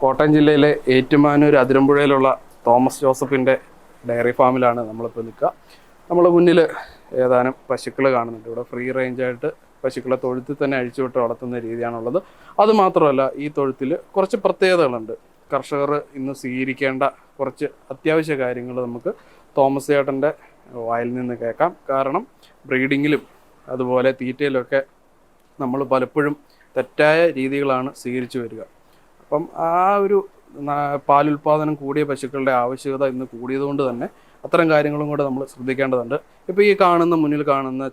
കോട്ടയം ജില്ലയിലെ ഏറ്റുമാനൂർ അതിരമ്പുഴയിലുള്ള തോമസ് ജോസഫിന്റെ ഡയറി ഫാമിലാണ് നമ്മളിപ്പോൾ നിൽക്കുക. നമ്മൾ മുന്നിൽ ഏതാനും പശുക്കൾ കാണുന്നുണ്ട്. ഇവിടെ ഫ്രീ റേഞ്ചായിട്ട് പശുക്കളെ തൊഴുത്തിൽ തന്നെ അഴിച്ചുവിട്ട് വളർത്തുന്ന രീതിയാണുള്ളത്. അതുമാത്രമല്ല ഈ തൊഴുത്തിൽ കുറച്ച് പ്രത്യേകതകളുണ്ട്. കർഷകർ ഇന്ന് സ്വീകരിക്കേണ്ട കുറച്ച് അത്യാവശ്യ കാര്യങ്ങൾ നമുക്ക് തോമസ് ചേട്ടന്റെ വായിൽ നിന്ന് കേൾക്കാം. കാരണം ബ്രീഡിങ്ങിലും അതുപോലെ തീറ്റയിലൊക്കെ നമ്മൾ പലപ്പോഴും തെറ്റായ രീതികളാണ് സ്വീകരിച്ചു വരിക. അപ്പം ആ ഒരു പാലുൽപാദനം കൂടിയ പശുക്കളുടെ ആവശ്യകത ഇന്ന് കൂടിയതുകൊണ്ട് തന്നെ അത്തരം കാര്യങ്ങളും കൂടെ നമ്മൾ ശ്രദ്ധിക്കേണ്ടതുണ്ട്. ഇപ്പോൾ ഈ കാണുന്ന മുന്നിൽ കാണുന്ന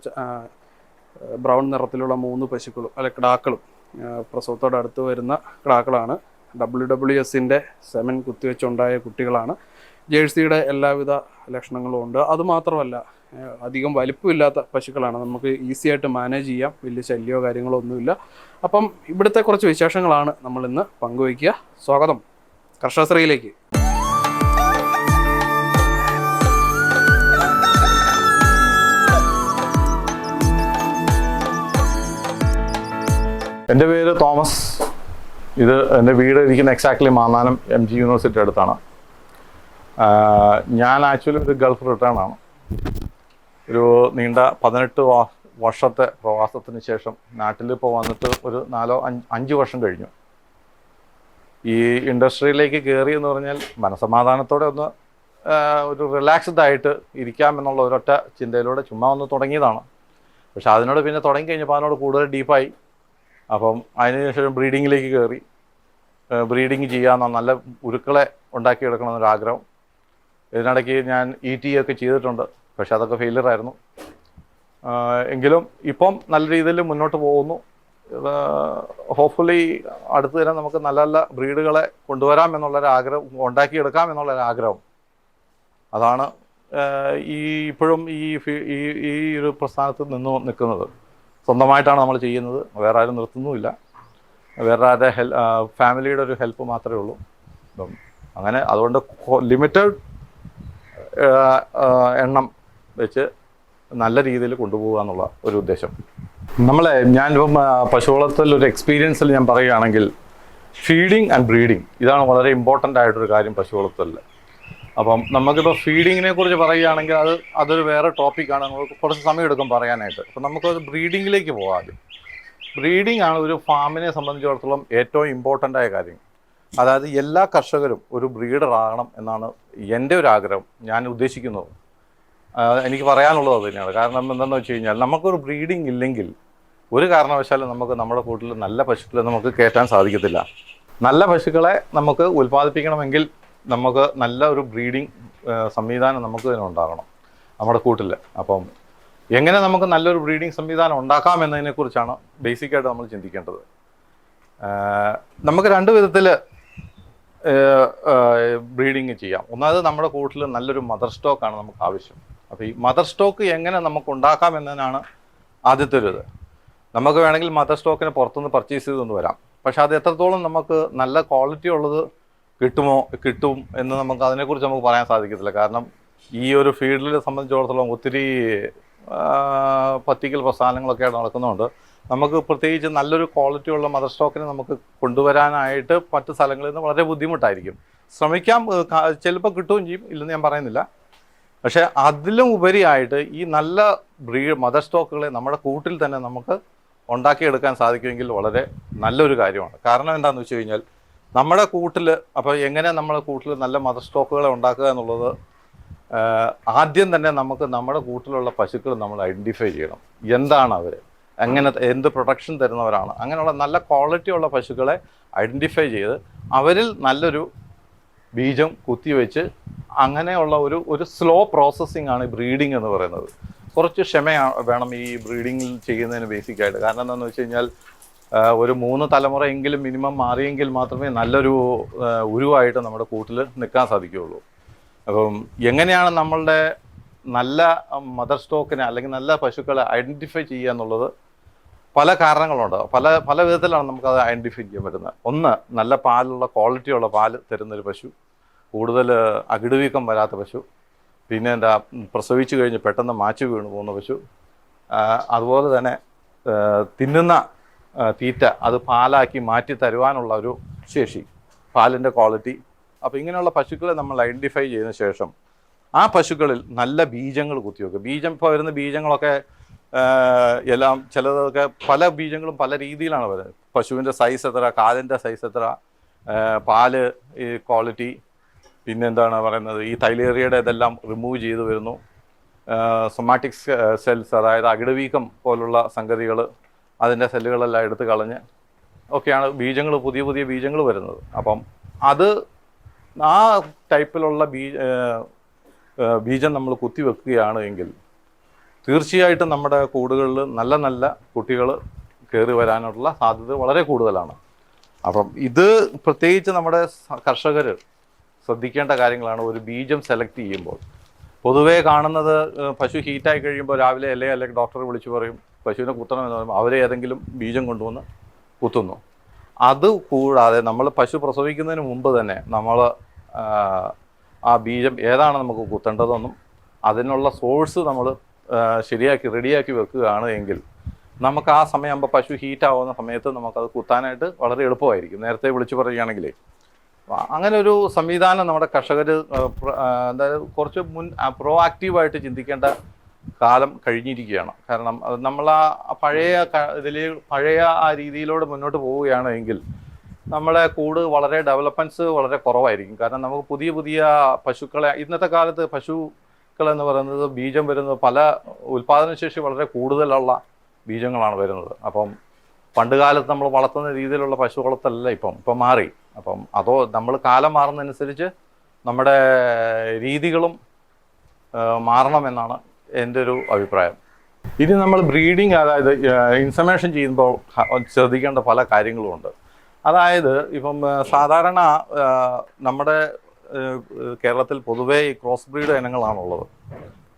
ബ്രൗൺ നിറത്തിലുള്ള മൂന്ന് പശുക്കളും അല്ലെ കിടാക്കളും പ്രസവത്തോടടുത്ത് വരുന്ന കിടാക്കളാണ്. ഡബ്ല്യു ഡബ്ല്യു എസിന്റെ സെമൻ കുത്തിവെച്ചുണ്ടായ കുട്ടികളാണ്. ജേഴ്സിയുടെ എല്ലാവിധ ലക്ഷണങ്ങളും ഉണ്ട്. അതുമാത്രമല്ല അധികം വലിപ്പമില്ലാത്ത പശുക്കളാണ്. നമുക്ക് ഈസി ആയിട്ട് മാനേജ് ചെയ്യാം. വലിയ ശല്യമോ കാര്യങ്ങളോ ഒന്നുമില്ല. അപ്പം ഇവിടുത്തെ കുറച്ച് വിശേഷങ്ങളാണ് നമ്മൾ ഇന്ന് പങ്കുവയ്ക്കുക. സ്വാഗതം. കർഷകശ്രീയിലേക്ക്. എന്റെ പേര് തോമസ്. ഇത് എന്റെ വീട് ഇരിക്കുന്ന exactly Mannanam M G university അടുത്താണ്. ഞാൻ ആക്ച്വലി ഒരു ഗൾഫ് റിട്ടേൺ ആണ്. ഒരു നീണ്ട പതിനെട്ട് വർഷത്തെ പ്രവാസത്തിന് ശേഷം നാട്ടിൽ ഇപ്പോൾ വന്നിട്ട് ഒരു നാലോ അഞ്ച് വർഷം കഴിഞ്ഞു. ഈ ഇൻഡസ്ട്രിയിലേക്ക് കയറി എന്ന് പറഞ്ഞാൽ മനസമാധാനത്തോടെ ഒന്ന് ഒരു റിലാക്സ്ഡ് ആയിട്ട് ഇരിക്കാം എന്നുള്ള ഒരൊറ്റ ചിന്തയിലൂടെ ചുമ്മാ ഒന്ന് തുടങ്ങിയതാണ്. പക്ഷെ അതിനോട് പിന്നെ തുടങ്ങി കഴിഞ്ഞപ്പോൾ അതിനോട് കൂടുതൽ ഡീപ്പായി. അപ്പം അതിനുശേഷം ബ്രീഡിങ്ങിലേക്ക് കയറി ബ്രീഡിങ് ചെയ്യാമെന്ന നല്ല ഉരുക്കളെ ഉണ്ടാക്കിയെടുക്കണമെന്നൊരു ആഗ്രഹം ഇതിനിടയ്ക്ക് ഞാൻ ഇ ടി ഒക്കെ ചെയ്തിട്ടുണ്ട്. പക്ഷെ അതൊക്കെ ഫെയിലിയർ ആയിരുന്നു. എങ്കിലും ഇപ്പം നല്ല രീതിയിൽ മുന്നോട്ട് പോകുന്നു. ഹോപ്പ്ഫുള്ളി അടുത്ത് തന്നെ നമുക്ക് നല്ല നല്ല ബ്രീഡുകളെ കൊണ്ടുവരാം എന്നുള്ളൊരു ആഗ്രഹം ഉണ്ടാക്കിയെടുക്കാം എന്നുള്ളൊരു ആഗ്രഹം. അതാണ് ഈ ഇപ്പോഴും ഈ ഈ ഈ ഒരു പ്രസ്ഥാനത്ത് നിന്ന് നിൽക്കുന്നത്. സ്വന്തമായിട്ടാണ് നമ്മൾ ചെയ്യുന്നത്. വേറെ ആരും നിർത്തുന്നുമില്ല. വേറെ ആരുടെ ഹെൽ ഫാമിലിയുടെ ഒരു ഹെൽപ്പ് മാത്രമേ ഉള്ളൂ. അങ്ങനെ അതുകൊണ്ട് ലിമിറ്റഡ് എണ്ണം വെച്ച് നല്ല രീതിയിൽ കൊണ്ടുപോകുക എന്നുള്ള ഒരു ഉദ്ദേശം. നമ്മളെ ഞാനിപ്പം പശു വളർത്തൽ ഒരു എക്സ്പീരിയൻസിൽ ഞാൻ പറയുകയാണെങ്കിൽ ഫീഡിങ് ആൻഡ് ബ്രീഡിങ് ഇതാണ് വളരെ ഇമ്പോർട്ടന്റ് ആയിട്ടൊരു കാര്യം പശു വളർത്തലിൽ അപ്പം നമുക്കിപ്പോൾ ഫീഡിങ്ങിനെ കുറിച്ച് പറയുകയാണെങ്കിൽ അത് അതൊരു വേറെ ടോപ്പിക്കാണ് നമുക്ക് കുറച്ച് സമയമെടുക്കും പറയാനായിട്ട്. അപ്പം നമുക്കത് ബ്രീഡിങ്ങിലേക്ക് പോകാം ബ്രീഡിംഗ് ആണ് ഒരു ഫാമിനെ സംബന്ധിച്ചിടത്തോളം ഏറ്റവും ഇമ്പോർട്ടന്റ് ആയ കാര്യം. അതായത് എല്ലാ കർഷകരും ഒരു ബ്രീഡർ ആകണം എന്നാണ് എന്റെ ഒരു ആഗ്രഹം. ഞാൻ ഉദ്ദേശിക്കുന്നത്. എനിക്ക് പറയാനുള്ളത് തന്നെയാണ്. കാരണം എന്താണെന്ന് വെച്ച് കഴിഞ്ഞാൽ നമുക്കൊരു ബ്രീഡിംഗ് ഇല്ലെങ്കിൽ ഒരു കാരണവശാലും നമുക്ക് നമ്മുടെ കൂട്ടിൽ നല്ല പശുക്കളെ നമുക്ക് കയറ്റാൻ സാധിക്കത്തില്ല. നല്ല പശുക്കളെ നമുക്ക് ഉൽപ്പാദിപ്പിക്കണമെങ്കിൽ നമുക്ക് നല്ല ഒരു ബ്രീഡിംഗ് സംവിധാനം നമുക്ക് തന്നെ ഉണ്ടാകണം നമ്മുടെ കൂട്ടിൽ. അപ്പം എങ്ങനെ നമുക്ക് നല്ലൊരു ബ്രീഡിംഗ് സംവിധാനം ഉണ്ടാക്കാം എന്നതിനെക്കുറിച്ചാണ് ബേസിക്കായിട്ട് നമ്മൾ ചിന്തിക്കേണ്ടത്. നമുക്ക് രണ്ട് വിധത്തിൽ ബ്രീഡിങ് ചെയ്യാം. ഒന്നാമത് നമ്മുടെ കൂട്ടിൽ നല്ലൊരു മദർ സ്റ്റോക്കാണ് നമുക്ക് ആവശ്യം. അപ്പോൾ ഈ മദർ സ്റ്റോക്ക് എങ്ങനെ നമുക്ക് ഉണ്ടാക്കാം എന്നതിനാണ് ആദ്യത്തെ ഒരു ഇത്. നമുക്ക് വേണമെങ്കിൽ മദർ സ്റ്റോക്കിനെ പുറത്തുനിന്ന് പർച്ചേസ് ചെയ്തുകൊണ്ട് വരാം. പക്ഷെ അത് എത്രത്തോളം നമുക്ക് നല്ല ക്വാളിറ്റി ഉള്ളത് കിട്ടുമോ കിട്ടും എന്ന് നമുക്ക് അതിനെക്കുറിച്ച് നമുക്ക് പറയാൻ സാധിക്കത്തില്ല. കാരണം ഈ ഒരു ഫീൽഡിനെ സംബന്ധിച്ചിടത്തോളം ഒത്തിരി പത്തിക്കൽ പ്രസ്ഥാനങ്ങളൊക്കെ നടക്കുന്നുണ്ട് നമുക്ക് പ്രത്യേകിച്ച് നല്ലൊരു ക്വാളിറ്റി ഉള്ള മദർ സ്റ്റോക്കിനെ നമുക്ക് കൊണ്ടുവരാനായിട്ട് മറ്റ് സ്ഥലങ്ങളിൽ നിന്ന് വളരെ ബുദ്ധിമുട്ടായിരിക്കും. ശ്രമിക്കാം ചിലപ്പോൾ കിട്ടുകയും ചെയ്യും ഇല്ലെന്ന് ഞാൻ പറയുന്നില്ല. പക്ഷേ അതിലും ഉപരിയായിട്ട് ഈ നല്ല ബ്രീഡ് മദർ സ്റ്റോക്കുകളെ നമ്മുടെ കൂട്ടിൽ തന്നെ നമുക്ക് ഉണ്ടാക്കിയെടുക്കാൻ സാധിക്കുമെങ്കിൽ വളരെ നല്ലൊരു കാര്യമാണ്. കാരണം എന്താണെന്ന് വെച്ച് കഴിഞ്ഞാൽ നമ്മുടെ കൂട്ടിൽ അപ്പോൾ എങ്ങനെ നമ്മുടെ കൂട്ടിൽ നല്ല മദർ സ്റ്റോക്കുകളെ ഉണ്ടാക്കുക എന്നുള്ളത് ആദ്യം തന്നെ നമുക്ക് നമ്മുടെ കൂട്ടിലുള്ള പശുക്കൾ നമ്മൾ ഐഡന്റിഫൈ ചെയ്യണം. എന്താണ് അവർ എങ്ങനെ എന്ത് പ്രൊഡക്ഷൻ തരുന്നവരാണ്. അങ്ങനെയുള്ള നല്ല ക്വാളിറ്റി ഉള്ള പശുക്കളെ ഐഡന്റിഫൈ ചെയ്ത് അവരിൽ നല്ലൊരു ബീജം കുത്തിവെച്ച് അങ്ങനെയുള്ള ഒരു ഒരു സ്ലോ പ്രോസസ്സിംഗ് ആണ് ബ്രീഡിംഗ് എന്ന് പറയുന്നത്. കുറച്ച് ക്ഷമ വേണം ഈ ബ്രീഡിങ്ങിൽ ചെയ്യുന്നതിന് ബേസിക്കായിട്ട് കാരണം എന്താണെന്ന് വെച്ച് കഴിഞ്ഞാൽ ഒരു മൂന്ന് തലമുറയെങ്കിലും മിനിമം മാറിയെങ്കിൽ മാത്രമേ നല്ലൊരു ഉരുവായിട്ട് നമ്മുടെ കൂട്ടിൽ നിൽക്കാൻ സാധിക്കുകയുള്ളൂ. അപ്പം എങ്ങനെയാണ് നമ്മളുടെ നല്ല മദർ സ്റ്റോക്കിനെ അല്ലെങ്കിൽ നല്ല പശുക്കളെ ഐഡന്റിഫൈ ചെയ്യുക എന്നുള്ളത് പല കാരണങ്ങളുണ്ട്. പല പല വിധത്തിലാണ് നമുക്കത് ഐഡന്റിഫൈ ചെയ്യാൻ പറ്റുന്നത്. ഒന്ന് നല്ല പാലുള്ള ക്വാളിറ്റിയുള്ള പാൽ തരുന്നൊരു പശു. കൂടുതൽ അകിടുവീക്കം വരാത്ത പശു. പിന്നെ എന്താ പ്രസവിച്ചു കഴിഞ്ഞ് പെട്ടെന്ന് മാച്ചു വീണ് പോകുന്ന പശു. അതുപോലെ തന്നെ തിന്നുന്ന തീറ്റ അത് പാലാക്കി മാറ്റി തരുവാനുള്ള ഒരു ശേഷി പാലിന്റെ ക്വാളിറ്റി അപ്പോൾ ഇങ്ങനെയുള്ള പശുക്കളെ നമ്മൾ ഐഡന്റിഫൈ ചെയ്തതിന് ശേഷം ആ പശുക്കളിൽ നല്ല ബീജങ്ങൾ കുത്തിവെക്കുക. ബീജം ഇപ്പോൾ വരുന്ന ബീജങ്ങളൊക്കെ എല്ലാം ചിലതൊക്കെ പല ബീജങ്ങളും പല രീതിയിലാണ് വരുന്നത്. പശുവിന്റെ സൈസ് എത്ര കാലിന്റെ സൈസ് എത്ര പാൽ ഈ ക്വാളിറ്റി പിന്നെന്താണ് പറയുന്നത് ഈ തൈലേറിയയുടെ ഇതെല്ലാം റിമൂവ് ചെയ്തു വരുന്നു. സൊമാറ്റിക്സ് സെൽസ് അതായത് അകിടവീക്കം പോലുള്ള സംഗതികൾ അതിന്റെ സെല്ലുകളെല്ലാം എടുത്ത് കളഞ്ഞ് ഒക്കെയാണ് ബീജങ്ങൾ പുതിയ പുതിയ ബീജങ്ങൾ വരുന്നത്. അപ്പം അത് ആ ടൈപ്പിലുള്ള ബീ ഏഹ്, ഏഹ്, ബീജം നമ്മൾ കുത്തിവെക്കുകയാണ് എങ്കിൽ തീർച്ചയായിട്ടും നമ്മുടെ കൂടുകളിൽ നല്ല നല്ല കുട്ടികൾ കയറി വരാനുള്ള സാധ്യത വളരെ കൂടുതലാണ്. അപ്പം ഇത് പ്രത്യേകിച്ച് നമ്മുടെ കർഷകർ ശ്രദ്ധിക്കേണ്ട കാര്യങ്ങളാണ്. ഒരു ബീജം സെലക്ട് ചെയ്യുമ്പോൾ. പൊതുവേ കാണുന്നത് പശു ഹീറ്റായി കഴിയുമ്പോൾ രാവിലെ അല്ലേ അല്ലെങ്കിൽ ഡോക്ടറെ വിളിച്ച് പറയും പശുവിനെ കുത്തണം എന്ന് പറയുമ്പോൾ അവരെ ഏതെങ്കിലും ബീജം കൊണ്ടുവന്ന് കുത്തുന്നു. അത് കൂടാതെ നമ്മൾ പശു പ്രസവിക്കുന്നതിന് മുമ്പ് തന്നെ നമ്മൾ ആ ബീജം ഏതാണ് നമുക്ക് കുത്തേണ്ടതെന്നും അതിനുള്ള സോഴ്സ് നമ്മൾ ശരിയാക്കി റെഡിയാക്കി വെക്കുകയാണ് എങ്കിൽ നമുക്ക് ആ സമയമാകുമ്പോൾ പശു ഹീറ്റ് ആവുന്ന സമയത്ത് നമുക്കത് കുത്താനായിട്ട് വളരെ എളുപ്പമായിരിക്കും. നേരത്തെ വിളിച്ചു പറയുകയാണെങ്കിലേ. അങ്ങനെ ഒരു സംവിധാനം നമ്മുടെ കർഷകർ അതായത് കുറച്ച് മുൻ പ്രോ ആക്റ്റീവായിട്ട് ചിന്തിക്കേണ്ട കാലം കഴിഞ്ഞിരിക്കുകയാണ്. കാരണം നമ്മൾ ആ പഴയ ഇതിൽ പഴയ ആ രീതിയിലൂടെ മുന്നോട്ട് പോവുകയാണ് എങ്കിൽ നമ്മളെ കൂട് വളരെ ഡെവലപ്മെന്റ്സ് വളരെ കുറവായിരിക്കും. കാരണം നമുക്ക് പുതിയ പുതിയ പശുക്കളെ ഇന്നത്തെ കാലത്ത് പശുക്കൾ എന്ന് പറയുന്നത് ബീജം വരുന്നത് പല ഉൽപാദനശേഷി വളരെ കൂടുതലുള്ള ബീജങ്ങളാണ് വരുന്നത്. അപ്പം പണ്ട് കാലത്ത് നമ്മൾ വളർത്തുന്ന രീതിയിലുള്ള പശു വളർത്തലല്ല ഇപ്പം ഇപ്പം മാറി. അപ്പം അതോ നമ്മൾ കാലം മാറുന്നതനുസരിച്ച് നമ്മുടെ രീതികളും മാറണമെന്നാണ് എന്റെ ഒരു അഭിപ്രായം. ഇനി നമ്മൾ ബ്രീഡിങ് അതായത് ഇൻഫർമേഷൻ ചെയ്യുമ്പോൾ ശ്രദ്ധിക്കേണ്ട പല കാര്യങ്ങളുമുണ്ട്. അതായത് ഇപ്പം സാധാരണ നമ്മുടെ കേരളത്തിൽ പൊതുവേ ഈ ക്രോസ് ബ്രീഡ് ഇനങ്ങളാണുള്ളത്.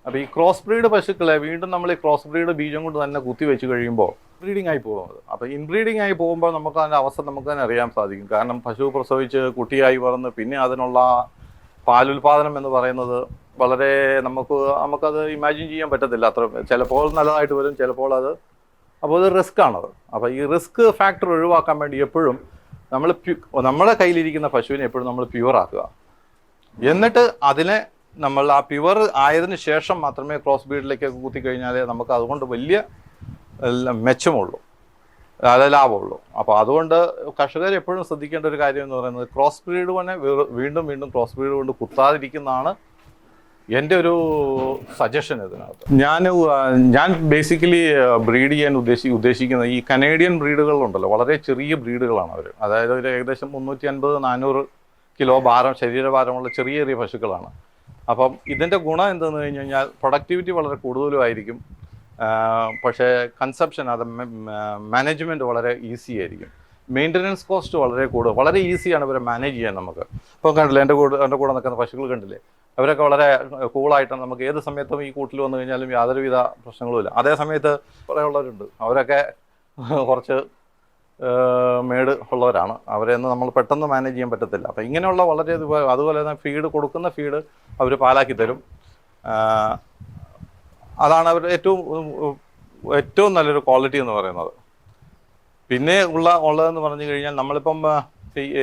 അപ്പോൾ ഈ ക്രോസ് ബ്രീഡ് പശുക്കളെ വീണ്ടും നമ്മൾ ഈ ക്രോസ് ബ്രീഡ് ബീജം കൊണ്ട് തന്നെ കുത്തി വെച്ച് കഴിയുമ്പോൾ ബ്രീഡിംഗ് ആയി പോകുന്നത്. അപ്പോൾ ഇൻബ്രീഡിംഗ് ആയി പോകുമ്പോൾ നമുക്ക് അതിന്റെ അവസ്ഥ നമുക്ക് തന്നെ അറിയാൻ സാധിക്കും. കാരണം പശു പ്രസവിച്ച് കുട്ടിയായി വളർന്ന് പിന്നെ അതിനുള്ള പാലുൽപാദനം എന്ന് പറയുന്നത് വളരെ നമുക്ക് നമുക്കത് ഇമാജിൻ ചെയ്യാൻ പറ്റത്തില്ല. അത്ര ചിലപ്പോൾ നല്ലതായിട്ട് വരും ചിലപ്പോൾ അത് അപ്പോൾ അത് റിസ്ക് ആണത്. അപ്പോൾ ഈ റിസ്ക് ഫാക്ടർ ഒഴിവാക്കാൻ വേണ്ടി എപ്പോഴും നമ്മൾ നമ്മുടെ കയ്യിലിരിക്കുന്ന പശുവിനെ എപ്പോഴും നമ്മൾ പ്യുവർ ആക്കുക. എന്നിട്ട് അതിനെ നമ്മൾ ആ പ്യുവർ ആയതിനു ശേഷം മാത്രമേ ക്രോസ് ബ്രീഡിലേക്ക് കുത്തി കഴിഞ്ഞാലേ നമുക്ക് അതുകൊണ്ട് വലിയ മെച്ചമുള്ളൂ. അത് ലാഭമുള്ളൂ. അപ്പോൾ അതുകൊണ്ട് കർഷകർ എപ്പോഴും ശ്രദ്ധിക്കേണ്ട ഒരു കാര്യം എന്ന് പറയുന്നത് ക്രോസ് ബ്രീഡ് തന്നെ വീണ്ടും വീണ്ടും ക്രോസ് ബ്രീഡ് കൊണ്ട് കുത്താതിരിക്കുന്നതാണ് എന്റെ ഒരു സജഷൻ ഇതിനകത്ത്. ഞാൻ ഞാൻ ബേസിക്കലി ബ്രീഡ് ചെയ്യാൻ ഉദ്ദേശി ഉദ്ദേശിക്കുന്ന ഈ കനേഡിയൻ ബ്രീഡുകളുണ്ടല്ലോ വളരെ ചെറിയ ബ്രീഡുകളാണ് അവർ അതായത് ഒരു ഏകദേശം മുന്നൂറ്റി അൻപത് നാനൂറ് കിലോ ഭാരം ശരീരഭാരമുള്ള ചെറിയ ചെറിയ പശുക്കളാണ്. അപ്പം ഇതിന്റെ ഗുണം എന്തെന്ന് കഴിഞ്ഞ് കഴിഞ്ഞാൽ പ്രൊഡക്ടിവിറ്റി വളരെ കൂടുതലും ആയിരിക്കും പക്ഷേ കൺസപ്ഷൻ അത് മാനേജ്മെന്റ് വളരെ ഈസി ആയിരിക്കും. മെയിന്റനൻസ് കോസ്റ്റ് വളരെ കൂടും. വളരെ ഈസിയാണ് ഇവരെ മാനേജ് ചെയ്യാൻ നമുക്ക്. ഇപ്പം കണ്ടില്ലേ എന്റെ കൂടെ എന്റെ കൂടെ നിൽക്കുന്ന പശുക്കൾ കണ്ടില്ലേ? അവരൊക്കെ വളരെ കൂളായിട്ടാണ് നമുക്ക് ഏത് സമയത്തും ഈ കൂട്ടിൽ വന്നു കഴിഞ്ഞാലും യാതൊരുവിധ പ്രശ്നങ്ങളുമില്ല അതേ സമയത്ത് കുറേ ഉള്ളവരുണ്ട്. അവരൊക്കെ കുറച്ച് മേട് ഉള്ളവരാണ്. അവരെ ഒന്നും നമ്മൾ പെട്ടെന്ന് മാനേജ് ചെയ്യാൻ പറ്റത്തില്ല. അപ്പം ഇങ്ങനെയുള്ള വളരെ അതുപോലെ തന്നെ ഫീഡ് കൊടുക്കുന്ന ഫീഡ് അവർ പാലാക്കി തരും. അതാണ് അവർ ഏറ്റവും ഏറ്റവും നല്ലൊരു ക്വാളിറ്റി എന്ന് പറയുന്നത്. പിന്നെ ഉള്ള ഉള്ളതെന്ന് പറഞ്ഞു കഴിഞ്ഞാൽ നമ്മളിപ്പം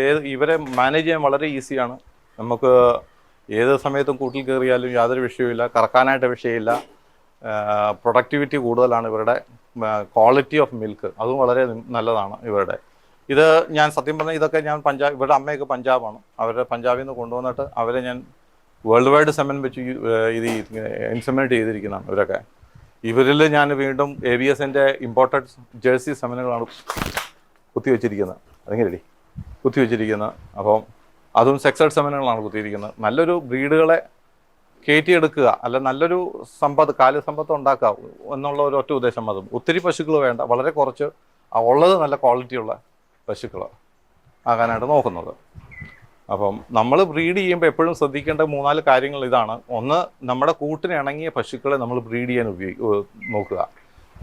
ഏത് ഇവരെ മാനേജ് ചെയ്യാൻ വളരെ ഈസിയാണ് നമുക്ക് ഏത് സമയത്തും കൂട്ടിൽ കയറിയാലും യാതൊരു വിഷയവുമില്ല. കറക്കാനായിട്ട് വിഷയമില്ല. പ്രൊഡക്ടിവിറ്റി കൂടുതലാണ് ഇവരുടെ ക്വാളിറ്റി ഓഫ് മിൽക്ക് അതും വളരെ നല്ലതാണ് ഇവരുടെ. ഇത് ഞാൻ സത്യം പറഞ്ഞാൽ ഇതൊക്കെ ഞാൻ പഞ്ചാബ് ഇവരുടെ അമ്മയൊക്കെ പഞ്ചാബാണ്. അവരുടെ പഞ്ചാബിൽ നിന്ന് കൊണ്ടുവന്നിട്ട് അവരെ ഞാൻ വേൾഡ് വൈഡ് സെമൻ വെച്ച് ഇത് ഇൻസെമിനേറ്റ് ചെയ്തിരിക്കുന്നതാണ് ഇവരൊക്കെ. ഇവരിൽ ഞാൻ വീണ്ടും എ ബി എസിന്റെ ഇമ്പോർട്ടഡ് ജേഴ്സി സെമനുകളാണ് കുത്തിവെച്ചിരിക്കുന്നത്. അതെങ്ങനെ കുത്തിവെച്ചിരിക്കുന്നത്. അപ്പം അതും സെക്സഡ് സെമനുകളാണ് കുത്തിയിരിക്കുന്നത്. നല്ലൊരു ബ്രീഡുകളെ കയറ്റിയെടുക്കുക. അല്ല നല്ലൊരു സമ്പത്ത് കാലി സമ്പത്ത് ഉണ്ടാക്കുക. എന്നുള്ള ഒരു ഒറ്റ ഉദ്ദേശം അതും. ഒത്തിരി പശുക്കൾ വേണ്ട. വളരെ കുറച്ച് ഉള്ളത് നല്ല ക്വാളിറ്റിയുള്ള പശുക്കൾ ആകാനായിട്ട് നോക്കുന്നത്. അപ്പം നമ്മൾ ബ്രീഡ് ചെയ്യുമ്പോൾ എപ്പോഴും ശ്രദ്ധിക്കേണ്ട മൂന്നാൽ കാര്യങ്ങൾ ഇതാണ്. ഒന്ന് നമ്മുടെ കൂട്ടിന് ഇണങ്ങിയ പശുക്കളെ നമ്മൾ ബ്രീഡ് ചെയ്യാൻ ഉപയോഗി നോക്കുക.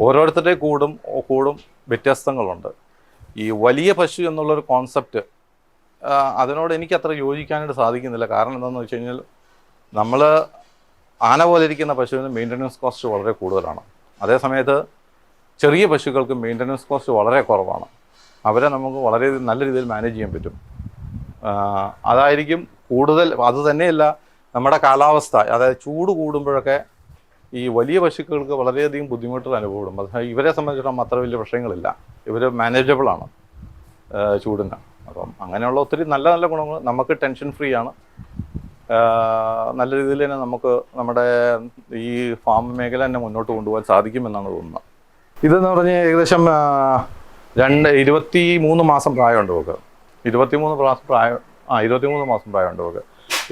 ഓരോരുത്തരുടെ കൂടും കൂടും വ്യത്യസ്തങ്ങളുണ്ട്. ഈ വലിയ പശു എന്നുള്ളൊരു കോൺസെപ്റ്റ് അതിനോട് എനിക്ക് അത്ര യോജിക്കാനായിട്ട് സാധിക്കുന്നില്ല. കാരണം എന്താണെന്ന് വെച്ച് കഴിഞ്ഞാൽ നമ്മൾ ആന പോലെ ഇരിക്കുന്ന പശുവിന് മെയിന്റനൻസ് കോസ്റ്റ് വളരെ കൂടുതലാണ്. അതേസമയത്ത് ചെറിയ പശുക്കൾക്ക് മെയിന്റനൻസ് കോസ്റ്റ് വളരെ കുറവാണ്. അവരെ നമുക്ക് വളരെ നല്ല രീതിയിൽ മാനേജ് ചെയ്യാൻ പറ്റും. അതായിരിക്കും കൂടുതൽ അത് തന്നെയല്ല നമ്മുടെ കാലാവസ്ഥ. അതായത് ചൂട് കൂടുമ്പോഴൊക്കെ ഈ വലിയ പശുക്കൾക്ക് വളരെയധികം ബുദ്ധിമുട്ടുകൾ അനുഭവപ്പെടും. അത് ഇവരെ സംബന്ധിച്ചിടത്തോളം അത്ര വലിയ പ്രശ്നങ്ങളില്ല. ഇവർ മാനേജബിളാണ് ചൂടിന്. അപ്പം അങ്ങനെയുള്ള ഒത്തിരി നല്ല നല്ല ഗുണങ്ങൾ നമുക്ക് ടെൻഷൻ ഫ്രീ ആണ്. നല്ല രീതിയിൽ തന്നെ നമുക്ക് നമ്മുടെ ഈ ഫാം മേഖല തന്നെ മുന്നോട്ട് കൊണ്ടുപോകാൻ സാധിക്കുമെന്നാണ് തോന്നുന്നത്. ഇതെന്ന് പറഞ്ഞ് ഏകദേശം രണ്ട് ഇരുപത്തി മൂന്ന് മാസം പ്രായമുണ്ട് നമുക്ക് ഇരുപത്തി മൂന്ന് മാസം പ്രായം ആ ഇരുപത്തി മൂന്ന് മാസം പ്രായമുണ്ട് നമുക്ക്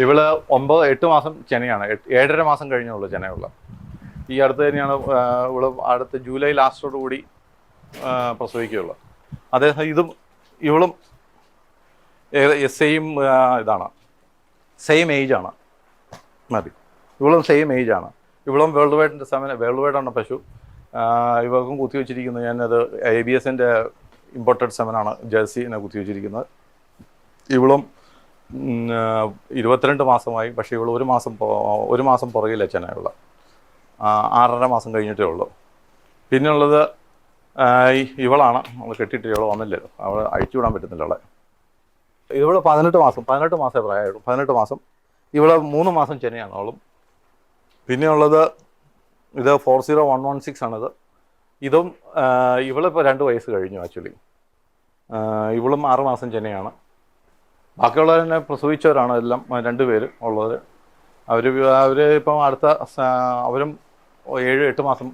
ഇവൾ ഒമ്പത് എട്ട് മാസം ചെനയാണ്. ഏഴര മാസം കഴിഞ്ഞുള്ളൂ ചെനയുള്ള. ഈ അടുത്ത് തന്നെയാണ് ഇവൾ അടുത്ത ജൂലൈ ലാസ്റ്റോടു കൂടി പ്രസവിക്കുകയുള്ളു. അതേസമയം ഇതും ഇവളും സെയിം ഇതാണ്. സെയിം ഏജ് ആണ്. മതി. ഇവളും സെയിം ഏജ് ആണ്. ഇവളും വേൾഡ് വൈഡിന്റെ സമയം വേൾഡ് വൈഡാണ് പശു. ഇവർക്കും ഇവൾക്കും കുത്തി ഞാൻ ഞാനത് എ ബി എസിന്റെ ഇമ്പോർട്ടഡ് സെമനാണ് ജേഴ്സിനെ കുത്തി വെച്ചിരിക്കുന്നത്. ഇവളും ഇരുപത്തിരണ്ട് മാസമായി. പക്ഷേ ഇവൾ ഒരു മാസം ഒരു മാസം പുറകിൽ അച്ഛനായുള്ള ആറര മാസം കഴിഞ്ഞിട്ടേ ഉള്ളൂ. പിന്നെയുള്ളത് ഇവളാണ്. നമ്മൾ കെട്ടിയിട്ട് ഇവൾ വന്നില്ലല്ലോ അവൾ അഴിച്ചു വിടാൻ പറ്റുന്നില്ല അവളെ. ഇവൾ പതിനെട്ട് മാസം പതിനെട്ട് മാസമേ പ്രായമുള്ളൂ പതിനെട്ട് മാസം. ഇവൾ മൂന്ന് മാസം ചെനയാണ് അവളും പിന്നെയുള്ളത് ഇത് four zero one one six ആണിത്. ഇതും ഇവളിപ്പോൾ രണ്ട് വയസ്സ് കഴിഞ്ഞു ആക്ച്വലി ഇവളും ആറ് മാസം ചെനയാണ് ബാക്കിയുള്ളവരെന്നെ പ്രസവിച്ചവരാണ് എല്ലാം രണ്ട് പേര് ഉള്ളവർ അവർ അവർ ഇപ്പം അടുത്ത അവരും ഏഴ് എട്ട് മാസം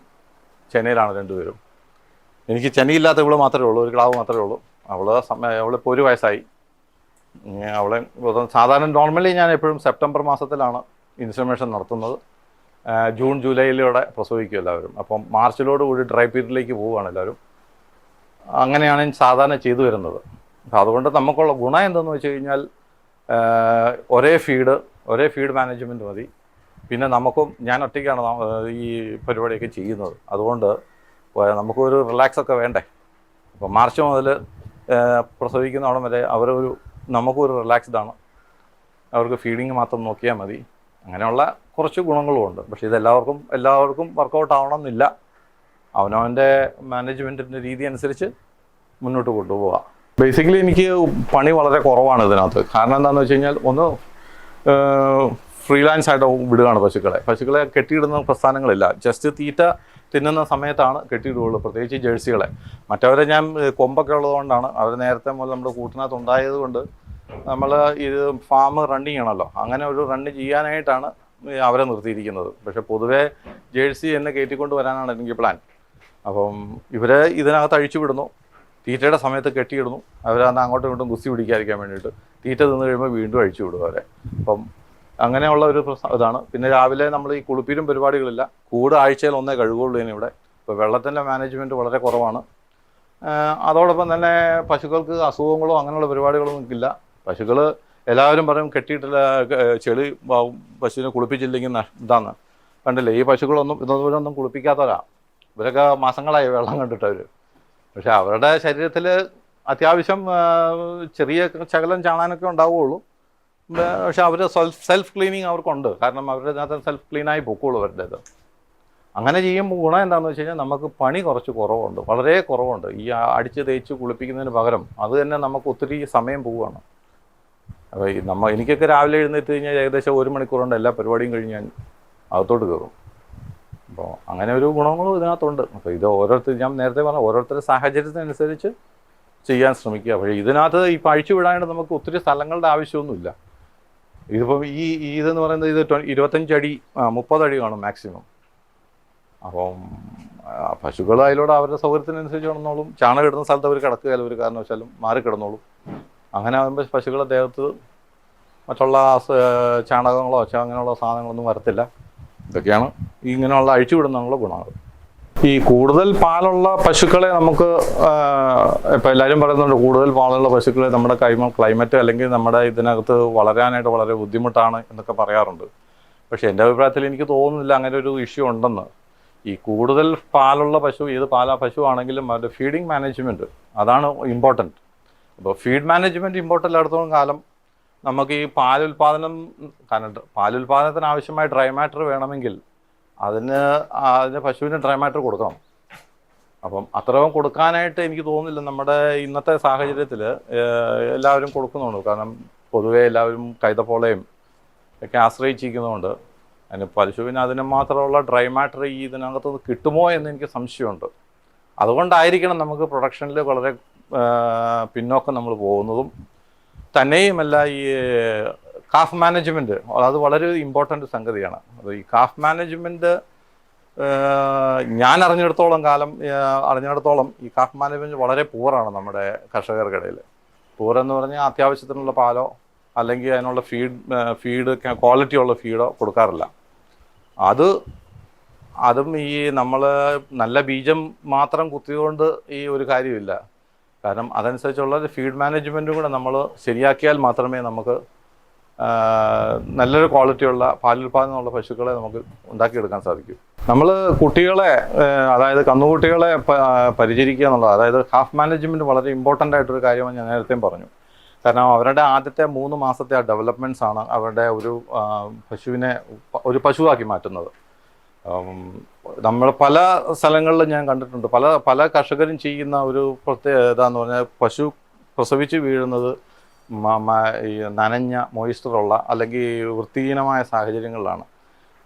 ചെന്നൈയിലാണ് രണ്ടുപേരും എനിക്ക് ചെന്നൈയില്ലാത്ത ഇവൾ മാത്രമേ ഉള്ളൂ ഒരു ക്ലാവ് മാത്രമേ ഉള്ളൂ. അവൾ അവളിപ്പോൾ ഒരു വയസ്സായി. അവളെ സാധാരണ നോർമലി ഞാൻ എപ്പോഴും സെപ്റ്റംബർ മാസത്തിലാണ് ഇൻസ്റ്റമേഷൻ നടത്തുന്നത്. ജൂൺ ജൂലൈയിലൂടെ പ്രസവിക്കും എല്ലാവരും. അപ്പം മാർച്ചിലോട് കൂടി ഡ്രൈ പീരീഡിലേക്ക് പോവുകയാണ് എല്ലാവരും. അങ്ങനെയാണ് സാധാരണ ചെയ്തു വരുന്നത്. അപ്പം അതുകൊണ്ട് നമുക്കുള്ള ഗുണം എന്തെന്ന് വെച്ച് കഴിഞ്ഞാൽ ഒരേ ഫീഡ് ഒരേ ഫീഡ് മാനേജ്മെന്റ് മതി. പിന്നെ നമുക്കും ഞാൻ ഒറ്റയ്ക്കാണ് ഈ പരിപാടിയൊക്കെ ചെയ്യുന്നത്. അതുകൊണ്ട് നമുക്കൊരു റിലാക്സൊക്കെ വേണ്ടേ? അപ്പോൾ മാർച്ച് മുതൽ പ്രസവിക്കുന്ന അവിടം വരെ അവരൊരു നമുക്കൊരു റിലാക്സ്ഡ് ആണ്. അവർക്ക് ഫീഡിങ് മാത്രം നോക്കിയാൽ മതി. അങ്ങനെയുള്ള കുറച്ച് ഗുണങ്ങളും ഉണ്ട്. പക്ഷേ ഇതെല്ലാവർക്കും എല്ലാവർക്കും വർക്കൗട്ട് ആവണമെന്നില്ല. അവനവന്റെ മാനേജ്മെന്റിന്റെ രീതി അനുസരിച്ച് മുന്നോട്ട് കൊണ്ടുപോവുക ബേസിക്കലി എനിക്ക് പണി വളരെ കുറവാണ് ഇതിനകത്ത്. കാരണം എന്താണെന്ന് വെച്ച് കഴിഞ്ഞാൽ ഒന്ന് ഫ്രീലാൻസ് ആയിട്ട് വിടുകയാണ് പശുക്കളെ. പശുക്കളെ കെട്ടിയിടുന്ന പ്രസ്ഥാനങ്ങളില്ല. ജസ്റ്റ് തീറ്റ തിന്നുന്ന സമയത്താണ് കെട്ടിയിടുകയുള്ളൂ പ്രത്യേകിച്ച് ജേഴ്സികളെ. മറ്റവരെ ഞാൻ കൊമ്പൊക്കെ ഉള്ളതുകൊണ്ടാണ് അവർ നേരത്തെ മുതൽ നമ്മുടെ കൂട്ടിനകത്ത് ഉണ്ടായത് കൊണ്ട് നമ്മൾ ഇത് ഫാം റണ്ണിങ് ചെയ്യണമല്ലോ. അങ്ങനെ ഒരു റണ്ണ് ചെയ്യാനായിട്ടാണ് അവരെ നിർത്തിയിരിക്കുന്നത്. പക്ഷെ പൊതുവേ ജേഴ്സി എന്നെ കയറ്റിക്കൊണ്ട് വരാനാണ് എനിക്ക് പ്ലാൻ. അപ്പം ഇവരെ ഇതിനകത്ത് അഴിച്ചു വിടുന്നു. തീറ്റയുടെ സമയത്ത് കെട്ടിയിടുന്നു. അവരന്ന് അങ്ങോട്ടും ഇങ്ങോട്ടും കുസ്തി പിടിക്കാതിരിക്കാൻ വേണ്ടിയിട്ട് തീറ്റ തിന്നു കഴിയുമ്പോൾ വീണ്ടും അഴിച്ചു വിടും അവരെ. അപ്പം അങ്ങനെയുള്ള ഒരു ഇതാണ്. പിന്നെ രാവിലെ നമ്മൾ ഈ കുളിപ്പീരും പരിപാടികളില്ല. കൂട് ആഴ്ചയിൽ ഒന്നേ കഴുകുള്ളൂ ഇനി ഇവിടെ. ഇപ്പോൾ വെള്ളത്തിന്റെ മാനേജ്മെന്റ് വളരെ കുറവാണ്. അതോടൊപ്പം തന്നെ പശുക്കൾക്ക് അസുഖങ്ങളോ അങ്ങനെയുള്ള പരിപാടികളൊന്നും ഇല്ല. പശുക്കൾ എല്ലാവരും പറയും കെട്ടിയിട്ടില്ല ചെളി പശുവിനെ കുളിപ്പിച്ചില്ലെങ്കിൽ ഇതാണ് കണ്ടില്ലേ? ഈ പശുക്കളൊന്നും ഇതൊന്നും കുളിപ്പിക്കാത്തവരാ. ഇവരൊക്കെ മാസങ്ങളായി വെള്ളം കണ്ടിട്ട് പക്ഷേ അവരുടെ ശരീരത്തിൽ അത്യാവശ്യം ചെറിയ ശകലം ചാണാനൊക്കെ ഉണ്ടാവുകയുള്ളൂ. പക്ഷെ അവർ സെൽഫ് ക്ലീനിങ് അവർക്കുണ്ട്. കാരണം അവരുടെ അതിനകത്ത് സെൽഫ് ക്ലീനായി പൊക്കോളൂ അവരുടേത് അങ്ങനെ ചെയ്യുമ്പോൾ ഗുണം എന്താണെന്ന് വെച്ച് കഴിഞ്ഞാൽ നമുക്ക് പണി കുറച്ച് കുറവുണ്ട്. വളരെ കുറവുണ്ട്. ഈ അടിച്ച് തേച്ച് കുളിപ്പിക്കുന്നതിന് പകരം അത് തന്നെ നമുക്ക് ഒത്തിരി സമയം പോവുകയാണ്. അപ്പോൾ ഈ നമ്മ എനിക്കൊക്കെ രാവിലെ എഴുന്നേറ്റ് കഴിഞ്ഞാൽ ഏകദേശം ഒരു മണിക്കൂറുണ്ട് എല്ലാ പരിപാടിയും കഴിഞ്ഞ് ഞാൻ അകത്തോട്ട് കയറും. അപ്പോൾ അങ്ങനെ ഒരു ഗുണങ്ങളും ഇതിനകത്തുണ്ട്. അപ്പോൾ ഇത് ഓരോരുത്തർ ഞാൻ നേരത്തെ പറഞ്ഞ ഓരോരുത്തരുടെ സാഹചര്യത്തിനനുസരിച്ച് ചെയ്യാൻ ശ്രമിക്കുക. പക്ഷേ ഇതിനകത്ത് ഈ പഴിച്ചു വിടാനായിട്ട് നമുക്ക് ഒത്തിരി സ്ഥലങ്ങളുടെ ആവശ്യമൊന്നുമില്ല. ഇതിപ്പം ഈ ഇതെന്ന് പറയുന്നത് ഇത് ട്വ- ഇരുപത്തഞ്ച് അടി ആ, മുപ്പത് അടി കാണും മാക്സിമം അപ്പം പശുക്കൾ അതിലൂടെ അവരുടെ സൗകര്യത്തിനനുസരിച്ച് കിടന്നോളും ചാണകം ഇടുന്ന സ്ഥലത്ത് അവർ കിടക്കുകയല്ല ഒരു കാരണവശാലും മാറി കിടന്നോളും. അങ്ങനെ ആകുമ്പോൾ പശുക്കളുടെ ദേഹത്ത് മറ്റുള്ള ചാണകങ്ങളോ അങ്ങനെയുള്ള സാധനങ്ങളൊന്നും വരത്തില്ല. ഇതൊക്കെയാണ് ഇങ്ങനെയുള്ള അഴിച്ചുവിടുന്നതിനുള്ള ഗുണങ്ങൾ. ഈ കൂടുതൽ പാലുള്ള പശുക്കളെ നമുക്ക് ഇപ്പം എല്ലാവരും പറയുന്നുണ്ട് കൂടുതൽ പാലുള്ള പശുക്കളെ നമ്മുടെ കൈമ ക്ലൈമറ്റ് അല്ലെങ്കിൽ നമ്മുടെ ഇതിനകത്ത് വളരാനായിട്ട് വളരെ ബുദ്ധിമുട്ടാണ് എന്നൊക്കെ പറയാറുണ്ട്. പക്ഷേ എന്റെ അഭിപ്രായത്തിൽ എനിക്ക് തോന്നുന്നില്ല അങ്ങനെ ഒരു ഇഷ്യൂ ഉണ്ടെന്ന്. ഈ കൂടുതൽ പാലുള്ള പശു ഏത് പാലാ പശു ആണെങ്കിലും അവരുടെ ഫീഡിങ് മാനേജ്മെന്റ് അതാണ് ഇമ്പോർട്ടന്റ് അപ്പോൾ ഫീഡ് മാനേജ്മെന്റ് ഇമ്പോർട്ടന്റ് എല്ലായിടത്തോളം കാലം നമുക്ക് ഈ പാലുൽപാദനം കാരണം പാലുൽപാദനത്തിന് ആവശ്യമായ ഡ്രൈ മാറ്റർ വേണമെങ്കിൽ അതിന് അതിന് പശുവിന് ഡ്രൈ മാറ്റർ കൊടുക്കണം. അപ്പം അത്രയും കൊടുക്കാനായിട്ട് എനിക്ക് തോന്നുന്നില്ല. നമ്മുടെ ഇന്നത്തെ സാഹചര്യത്തിൽ എല്ലാവരും കൊടുക്കുന്നുണ്ട്. കാരണം പൊതുവേ എല്ലാവരും കൈതപ്പോളയും ഒക്കെ ആശ്രയിച്ചിരിക്കുന്നതുകൊണ്ട് അതിന് പശുവിന് അതിന് മാത്രമുള്ള ഡ്രൈ മാറ്റർ ഈ ഇതിനകത്ത് കിട്ടുമോ എന്ന് എനിക്ക് സംശയമുണ്ട്. അതുകൊണ്ടായിരിക്കണം നമുക്ക് പ്രൊഡക്ഷനിൽ വളരെ പിന്നോക്കം നമ്മൾ പോകുന്നതും. തന്നെയുമല്ല ഈ കാഫ് മാനേജ്മെന്റ് അത് വളരെ ഇമ്പോർട്ടന്റ് സംഗതിയാണ്. അത് ഈ കാഫ് മാനേജ്മെന്റ് ഞാൻ അറിഞ്ഞിടത്തോളം കാലം അറിഞ്ഞെടുത്തോളം ഈ കാഫ് മാനേജ്മെന്റ് വളരെ പൂറാണ് നമ്മുടെ കർഷകർക്കിടയിൽ പൂറെന്ന് പറഞ്ഞാൽ അത്യാവശ്യത്തിനുള്ള പാലോ അല്ലെങ്കിൽ അതിനുള്ള ഫീഡ് ഫീഡ് ക്വാളിറ്റി ഉള്ള ഫീഡോ കൊടുക്കാറില്ല. അത് അതും ഈ നമ്മൾ നല്ല ബീജം മാത്രം കുത്തിയതുകൊണ്ട് ഈ ഒരു കാര്യമില്ല. കാരണം അതനുസരിച്ചുള്ള ഫീഡ് മാനേജ്മെന്റും കൂടെ നമ്മൾ ശരിയാക്കിയാൽ മാത്രമേ നമുക്ക് നല്ലൊരു ക്വാളിറ്റിയുള്ള പാലുൽപാദനമുള്ള പശുക്കളെ നമുക്ക് ഉണ്ടാക്കിയെടുക്കാൻ സാധിക്കും. നമ്മൾ കുട്ടികളെ അതായത് കന്നുകുട്ടികളെ പരിചരിക്കുക എന്നുള്ളത് അതായത് ഹാഫ് മാനേജ്മെന്റ് വളരെ ഇമ്പോർട്ടന്റ് ആയിട്ടൊരു കാര്യമാണ് ഞാൻ നേരത്തെയും പറഞ്ഞു. കാരണം അവരുടെ ആദ്യത്തെ മൂന്ന് മാസത്തെ ആ ഡെവലപ്മെന്റ്സ് ആണ് അവരുടെ ഒരു പശുവിനെ ഒരു പശുവാക്കി മാറ്റുന്നത്. നമ്മൾ പല സ്ഥലങ്ങളിലും ഞാൻ കണ്ടിട്ടുണ്ട്. പല പല കർഷകരും ചെയ്യുന്ന ഒരു പ്രത്യേക ഇതാന്ന് പറഞ്ഞാൽ പശു പ്രസവിച്ച് വീഴുന്നത് നനഞ്ഞ മോയിസ്റ്ററുള്ള അല്ലെങ്കിൽ വൃത്തിഹീനമായ സാഹചര്യങ്ങളിലാണ്.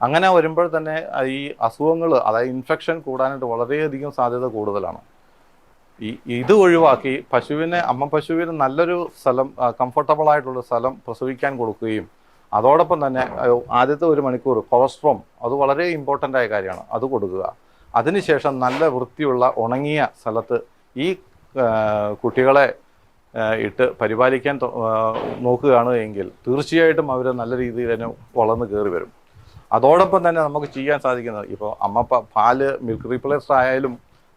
അങ്ങനെ വരുമ്പോൾ തന്നെ ഈ അസുഖങ്ങൾ അതായത് ഇൻഫെക്ഷൻ കൂടാനായിട്ട് വളരെയധികം സാധ്യത കൂടുതലാണ്. ഈ ഇത് ഒഴിവാക്കി പശുവിനെ അമ്മ പശുവിന് നല്ലൊരു സ്ഥലം കംഫർട്ടബിൾ ആയിട്ടുള്ള സ്ഥലം പ്രസവിക്കാൻ കൊടുക്കുകയും അതോടൊപ്പം തന്നെ ആദ്യത്തെ ഒരു മണിക്കൂർ കൊളസ്ട്രോം അത് വളരെ ഇമ്പോർട്ടന്റ് ആയ കാര്യമാണ് അത് കൊടുക്കുക. അതിനുശേഷം നല്ല വൃത്തിയുള്ള ഉണങ്ങിയ സ്ഥലത്ത് ഈ കുട്ടികളെ ഇട്ട് പരിപാലിക്കാൻ നോക്കുകയാണ് എങ്കിൽ തീർച്ചയായിട്ടും അവർ നല്ല രീതിയിൽ തന്നെ വളർന്ന് കയറി വരും. അതോടൊപ്പം തന്നെ നമുക്ക് ചെയ്യാൻ സാധിക്കുന്നത് ഇപ്പോൾ അമ്മ പാൽ മിൽക്ക് റീപ്ലേസർ ആയാലും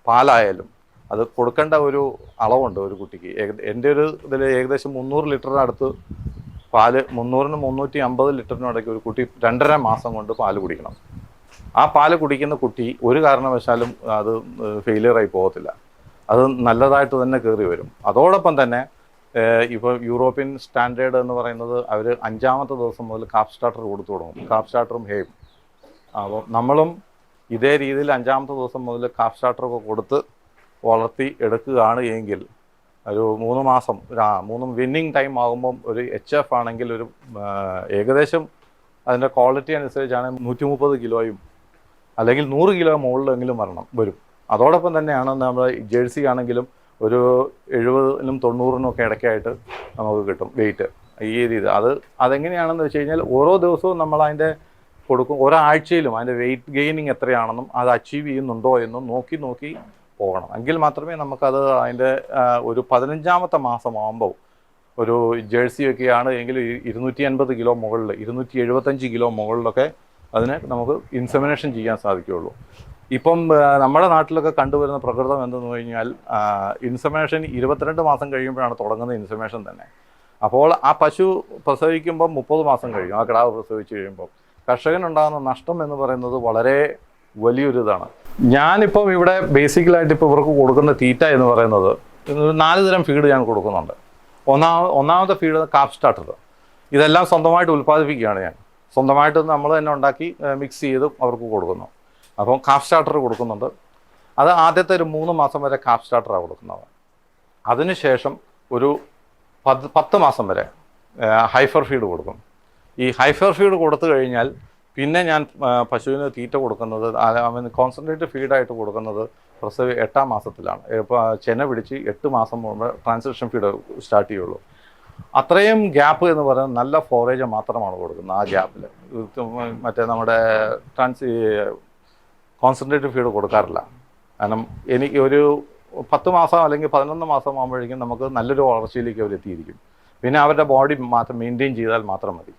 പാലായാലും അത് കൊടുക്കേണ്ട ഒരു അളവുണ്ട് ഒരു കുട്ടിക്ക്. എന്റെ ഒരു ഇതിൽ ഏകദേശം മുന്നൂറ് ലിറ്ററിനടുത്ത് പാൽ മുന്നൂറിന് മുന്നൂറ്റി അമ്പത് ലിറ്ററിനും ഇടയ്ക്ക് ഒരു കുട്ടി രണ്ടര മാസം കൊണ്ട് പാൽ കുടിക്കണം. ആ പാൽ കുടിക്കുന്ന കുട്ടി ഒരു കാരണവശാലും അത് ഫെയിലിയറായി പോകത്തില്ല. അത് നല്ലതായിട്ട് തന്നെ കയറി വരും. അതോടൊപ്പം തന്നെ ഇപ്പോൾ യൂറോപ്യൻ സ്റ്റാൻഡേർഡ് എന്ന് പറയുന്നത് അവർ അഞ്ചാമത്തെ ദിവസം മുതൽ കാപ്പ് സ്റ്റാർട്ടർ കൊടുത്തു തുടങ്ങും. കാപ്പ് സ്റ്റാർട്ടറും ഹേയും. അപ്പോൾ നമ്മളും ഇതേ രീതിയിൽ അഞ്ചാമത്തെ ദിവസം മുതൽ കാപ്പ് സ്റ്റാർട്ടറൊക്കെ കൊടുത്ത് വളർത്തി എടുക്കുകയാണ് എങ്കിൽ ഒരു മൂന്ന് മാസം മൂന്നും വിന്നിങ് ടൈം ആകുമ്പം ഒരു എച്ച് എഫ് ആണെങ്കിൽ ഒരു ഏകദേശം അതിന്റെ ക്വാളിറ്റി അനുസരിച്ചാണ് നൂറ്റി മുപ്പത് കിലോയും അല്ലെങ്കിൽ നൂറ് കിലോ മുകളിലെങ്കിലും വരണം വരും. അതോടൊപ്പം തന്നെയാണ് നമ്മൾ ജേഴ്സി ആണെങ്കിലും ഒരു എഴുപതിനും തൊണ്ണൂറിനും ഒക്കെ ഇടയ്ക്കായിട്ട് നമുക്ക് കിട്ടും വെയിറ്റ്. ഈ രീതി. അത് അതെങ്ങനെയാണെന്ന് വെച്ച് കഴിഞ്ഞാൽ ഓരോ ദിവസവും നമ്മൾ അതിന്റെ കൊടുക്കും ഒരാഴ്ചയിലും അതിന്റെ വെയിറ്റ് ഗെയിനിങ് എത്രയാണെന്നും അത് അച്ചീവ് ചെയ്യുന്നുണ്ടോ എന്നും നോക്കി നോക്കി പോകണം. എങ്കിൽ മാത്രമേ നമുക്കത് അതിന്റെ ഒരു പതിനഞ്ചാമത്തെ മാസമാകുമ്പോൾ ഒരു ജേഴ്സി ഒക്കെയാണ് എങ്കിൽ ഇരുന്നൂറ്റി അൻപത് കിലോ മുകളിൽ ഇരുന്നൂറ്റി എഴുപത്തഞ്ച് കിലോ മുകളിലൊക്കെ അതിനെ നമുക്ക് ഇൻസമിനേഷൻ ചെയ്യാൻ സാധിക്കുകയുള്ളൂ. ഇപ്പം നമ്മുടെ നാട്ടിലൊക്കെ കണ്ടുവരുന്ന പ്രകൃതം എന്തെന്ന് കഴിഞ്ഞാൽ ഇൻസമേഷൻ ഇരുപത്തിരണ്ട് മാസം കഴിയുമ്പോഴാണ് തുടങ്ങുന്ന ഇൻസമേഷൻ തന്നെ. അപ്പോൾ ആ പശു പ്രസവിക്കുമ്പോൾ മുപ്പത് മാസം കഴിയും ആ കിടാവ് പ്രസവിച്ച് കഴിയുമ്പോൾ കർഷകനുണ്ടാകുന്ന നഷ്ടം എന്ന് പറയുന്നത് വളരെ വലിയൊരു ഇതാണ് ഞാനിപ്പം ഇവിടെ ബേസിക്കലായിട്ട് ഇപ്പോൾ ഇവർക്ക് കൊടുക്കുന്ന തീറ്റ എന്ന് പറയുന്നത് നാല് തരം ഫീഡ് ഞാൻ കൊടുക്കുന്നുണ്ട്. ഒന്നാ ഒന്നാമത്തെ ഫീഡ് കാപ് സ്റ്റാർട്ടർ. ഇതെല്ലാം സ്വന്തമായിട്ട് ഉൽപ്പാദിപ്പിക്കുകയാണ് ഞാൻ. സ്വന്തമായിട്ട് നമ്മൾ തന്നെ ഉണ്ടാക്കി മിക്സ് ചെയ്ത് അവർക്ക് കൊടുക്കുന്നു. അപ്പം കാഫ് സ്റ്റാർട്ടർ കൊടുക്കുന്നുണ്ട്. അത് ആദ്യത്തെ ഒരു മൂന്ന് മാസം വരെ കാഫ് സ്റ്റാർട്ടറാണ് കൊടുക്കുന്നത്. അതിനുശേഷം ഒരു പത്ത് പത്ത് മാസം വരെ ഹൈഫർ ഫീഡ് കൊടുക്കും. ഈ ഹൈഫർ ഫീഡ് കൊടുത്തു കഴിഞ്ഞാൽ പിന്നെ ഞാൻ പശുവിന് തീറ്റ കൊടുക്കുന്നത് അവന് കോൺസെൻട്രേറ്റ് ഫീഡായിട്ട് കൊടുക്കുന്നത് പ്രസവി എട്ടാം മാസത്തിലാണ്. ഇപ്പോൾ ചെന പിടിച്ച് എട്ട് മാസം മുമ്പ് ട്രാൻസിഷൻ ഫീഡ് സ്റ്റാർട്ട് ചെയ്യുള്ളൂ. അത്രയും ഗ്യാപ്പ് എന്ന് പറയുന്നത് നല്ല ഫോറേജ് മാത്രമാണ് കൊടുക്കുന്നത് ആ ഗ്യാപ്പിൽ മറ്റേ നമ്മുടെ ട്രാൻസ് കോൺസെൻട്രേറ്റ് ഫീഡ് കൊടുക്കാറില്ല. കാരണം എനിക്ക് ഒരു പത്ത് മാസം അല്ലെങ്കിൽ പതിനൊന്ന് മാസം ആകുമ്പോഴേക്കും നമുക്ക് നല്ലൊരു വളർച്ചയിലേക്ക് അവർ എത്തിയിരിക്കും. പിന്നെ അവരുടെ ബോഡി മാത്രം മെയിന്റെയിൻ ചെയ്താൽ മാത്രം മതി.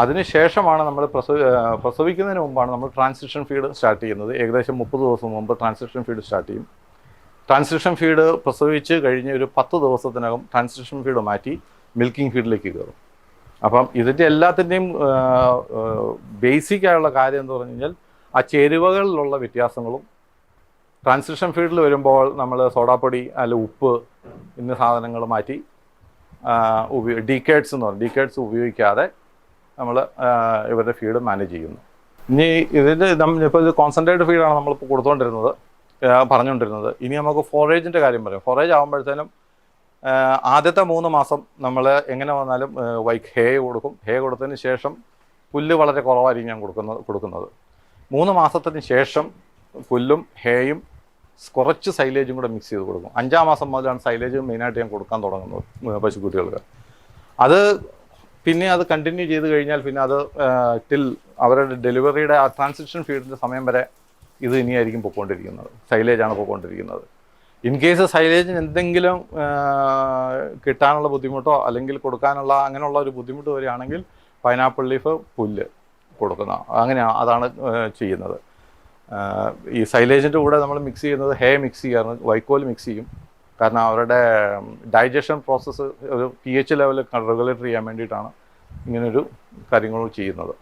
അതിനുശേഷമാണ് നമ്മൾ പ്രസവി പ്രസവിക്കുന്നതിന് മുമ്പാണ് നമ്മൾ ട്രാൻസിഷൻ ഫീഡ് സ്റ്റാർട്ട് ചെയ്യുന്നത്. ഏകദേശം മുപ്പത് ദിവസം മുമ്പ് ട്രാൻസിഷൻ ഫീഡ് സ്റ്റാർട്ട് ചെയ്യും. ട്രാൻസിഷൻ ഫീഡ് പ്രസവിച്ച് കഴിഞ്ഞ് ഒരു പത്ത് ദിവസത്തിനകം ട്രാൻസിഷൻ ഫീഡ് മാറ്റി മിൽക്കിംഗ് ഫീഡിലേക്ക് കയറും. അപ്പം ഇതിന്റെ എല്ലാത്തിന്റെയും ബേസിക് ആയുള്ള കാര്യം എന്ന് പറഞ്ഞു കഴിഞ്ഞാൽ ആ ചേരുവകളിലുള്ള വ്യത്യാസങ്ങളും ട്രാൻസിഷൻ ഫീൽഡിൽ വരുമ്പോൾ നമ്മൾ സോഡാപ്പൊടി അല്ല ഉപ്പ് ഇന്ന സാധനങ്ങൾ മാറ്റി ഉപയോഗ ഡീക്കേഡ്സ് എന്ന് പറയും. ഡീക്കേഡ്സ് ഉപയോഗിക്കാതെ നമ്മൾ ഇവരുടെ ഫീഡ് മാനേജ് ചെയ്യുന്നു. ഇനി ഇതിന്റെ നമ്മൾ ഇപ്പോൾ ഇത് കോൺസെൻട്രേറ്റ് ഫീഡാണ് നമ്മളിപ്പോൾ കൊടുത്തുകൊണ്ടിരുന്നത് പറഞ്ഞുകൊണ്ടിരുന്നത് ഇനി നമുക്ക് ഫോറേജിന്റെ കാര്യം പറയാം. ഫോറേജ് ആകുമ്പോഴത്തേനും ആദ്യത്തെ മൂന്ന് മാസം നമ്മൾ എങ്ങനെ വന്നാലും വൈക്ക് ഹേ കൊടുക്കും. ഹേ കൊടുത്തതിന് ശേഷം പുല്ല് വളരെ കുറവായിരിക്കും ഞാൻ കൊടുക്കുന്നത് കൊടുക്കുന്നത്. മൂന്ന് മാസത്തിന് ശേഷം പുല്ലും ഹേയും കുറച്ച് സൈലേജും കൂടെ മിക്സ് ചെയ്ത് കൊടുക്കും. അഞ്ചാം മാസം മുതലാണ് സൈലേജ് മെയിനായിട്ട് ഞാൻ കൊടുക്കാൻ തുടങ്ങുന്നത് പശുക്കുട്ടികൾക്ക്. അത് പിന്നെ അത് കണ്ടിന്യൂ ചെയ്ത് കഴിഞ്ഞാൽ പിന്നെ അത് ടിൽ അവരുടെ ഡെലിവറിയുടെ ആ ട്രാൻസിഷൻ ഫീഡിന്റെ സമയം വരെ ഇത് ഇനിയായിരിക്കും പൊയ്ക്കൊണ്ടിരിക്കുന്നത് സൈലേജാണ് പൊയ്ക്കൊണ്ടിരിക്കുന്നത് ഇൻ കേസ് സൈലേജിന് എന്തെങ്കിലും കിട്ടാനുള്ള ബുദ്ധിമുട്ടോ അല്ലെങ്കിൽ കൊടുക്കാനുള്ള അങ്ങനെയുള്ള ഒരു ബുദ്ധിമുട്ട് വരികയാണെങ്കിൽ പൈനാപ്പിൾ ലീഫ് പുല്ല്. കൊടുക്കുന്ന അങ്ങനെ അതാണ് ചെയ്യുന്നത്. ഈ സൈലേജിന്റെ കൂടെ നമ്മൾ മിക്സ് ചെയ്യുന്നത് ഹേ മിക്സ് ചെയ്യാറ് വൈക്കോൽ മിക്സ് ചെയ്യും. കാരണം അവരുടെ ഡൈജഷൻ പ്രോസസ്സ് ഒരു പി എച്ച് ലെവൽ റെഗുലേറ്റ് ചെയ്യാൻ വേണ്ടിയിട്ടാണ് ഇങ്ങനൊരു കാര്യങ്ങൾ ചെയ്യുന്നത്.